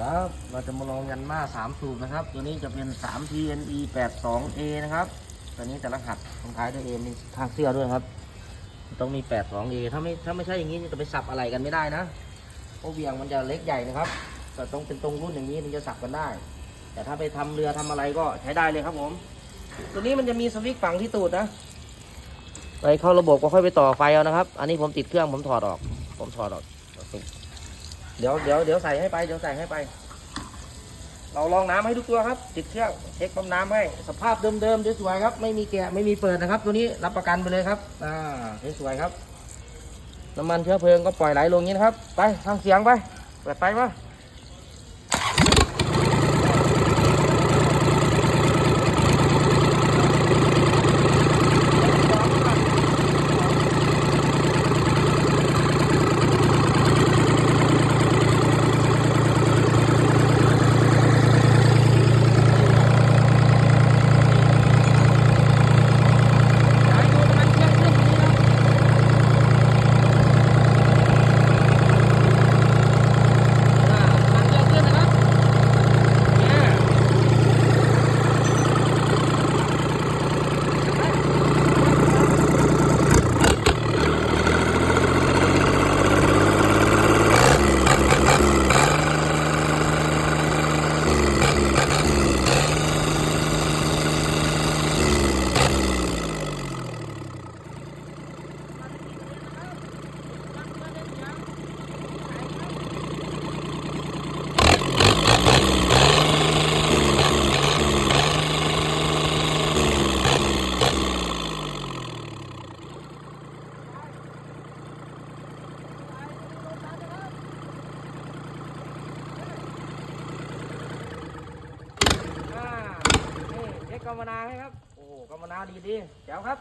ครับ เราจะมาลองยันมา3สูบนะครับ ตัวนี้จะเป็น 3 TNE 82A นะครับ ตัวนี้แต่ละหัดตรงท้ายด้วย A มีทางเสื้อด้วยครับ ต้องมี 82A ถ้าไม่ถ้าไม่ใช่อย่างนี้จะไปสับอะไรกันไม่ได้นะ เพราะเวียงมันจะเล็กใหญ่นะครับ แต่ต้องเป็นตรงรุ่นอย่างนี้ถึงจะสับกันได้ แต่ถ้าไปทำเรือทำอะไรก็ใช้ได้เลยครับผม ตัวนี้มันจะมีสวิตช์ฝังที่ตูดนะ ไปเข้าระบบก็ค่อยไปต่อไฟเอานะครับ อันนี้ผมติดเครื่องผมถอดออก ผมถอดออก เดี๋ยวเดี๋ยวเดี๋ยวใส่ให้ไปเดี๋ยวใส่ให้ไป เราลองน้ำให้ทุกตัวครับ ติดเชือกเช็คปั๊มน้ำให้ สภาพเดิมๆสวยๆครับ ไม่มีแกะไม่มีเปิดนะครับ ตัวนี้รับประกันไปเลยครับ อ่าสวยๆครับน้ำมันเชื้อเพลิงก็ปล่อยไหลลงอย่างนี้นะครับ ไปทางเสียงไป เปิดไฟมา ย้ายดูน้ำมันเครื่องขึ้นนี้ครับอ่าน้ำมันเครื่องขึ้นนะครับเนี่ยอ่านี่ เล็กกรรมนาให้ครับ โอ้กรรมนาดีดีแจ๋วครับ